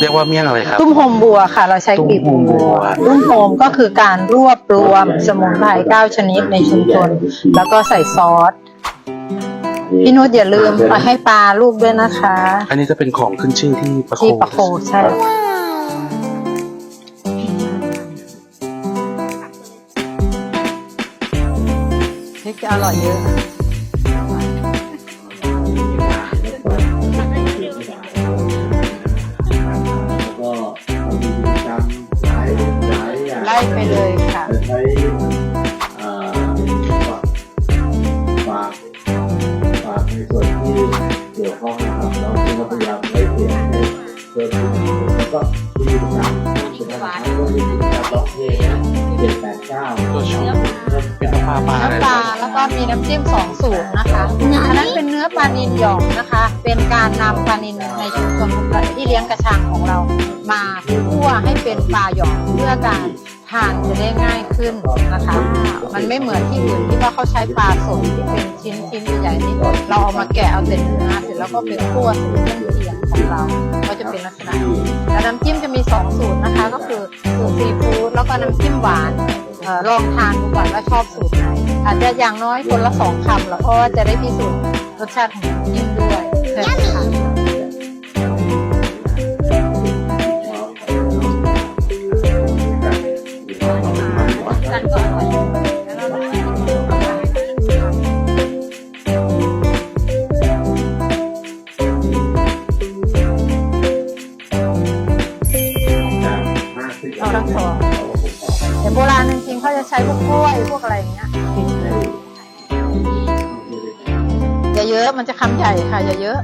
เรียกว่าเมี่ยงอะไรครับ ตุ้มโฮมบัวค่ะ เราใช้กลีบตุ้มโฮมบัวตุ้มโฮมก็คือการรวบรวมสมุนไพร9ชนิดในชุมชน แล้วก็ใส่ซอสพี่นุชอย่าลืมมาให้ปลาลูกด้วยนะคะ อันนี้จะเป็นของขึ้นชื่อที่ประโคที่ประโคใช่พริกจะอร่อยเยอะ เลยค่ะจะใช้เอ่อฝากฝากในส่วนที่เกี่ยวข้องนะครับแล้วก็พยายามไล่เปลี่ยนให้เพิ่มขึ้นแล้วก็มีกิจกรรมสุดท้ายก็มีกิจกรรมร้องเพลงเจ็ดแปดเก้าตัวชอบเป็นปลาปลาอะไรเนื้อปลาแล้วก็มีน้ำจิ้มสองสูตรนะคะ อันนั้นเป็นเนื้อปลานิลหยองนะคะ เป็นการนำปลานิลในชุมชนที่เลี้ยงกระชังของเรา มาคั่วให้เป็นปลาหยองเพื่อการทานจะได้ง่ายขึ้นนะคะ มันไม่เหมือนที่อื่นที่ว่าเขาใช้ปลาสดที่เป็นชิ้นชิ้นใหญ่ๆนี่เราเอามาแกะเอาแต่เนื้อเสร็จแล้วก็เป็นคั่วส่เครื่องเคียงของเรา ก็จะเป็นลักษณะนี้แล้วน้ำจิ้มจะมีสองสูตรนะคะ ก็คือสูตรซีฟู้ดแล้วก็น้ำจิ้มหวานออลองทานดูก่อนว่าชอบสูตร อาจจะอย่างน้อยคนละสองคำแล้วเพราะว่าจะได้พิสูจน์รสชาติของน้ำจิ้มด้วยเชิญค่ะ แต่โบราณจริงๆเขาจะใช้พวกกล้วยพวกอะไรอย่างเงี้ยอย่าเยอะมันจะคำใหญ่ค่ะอย่าเยอะ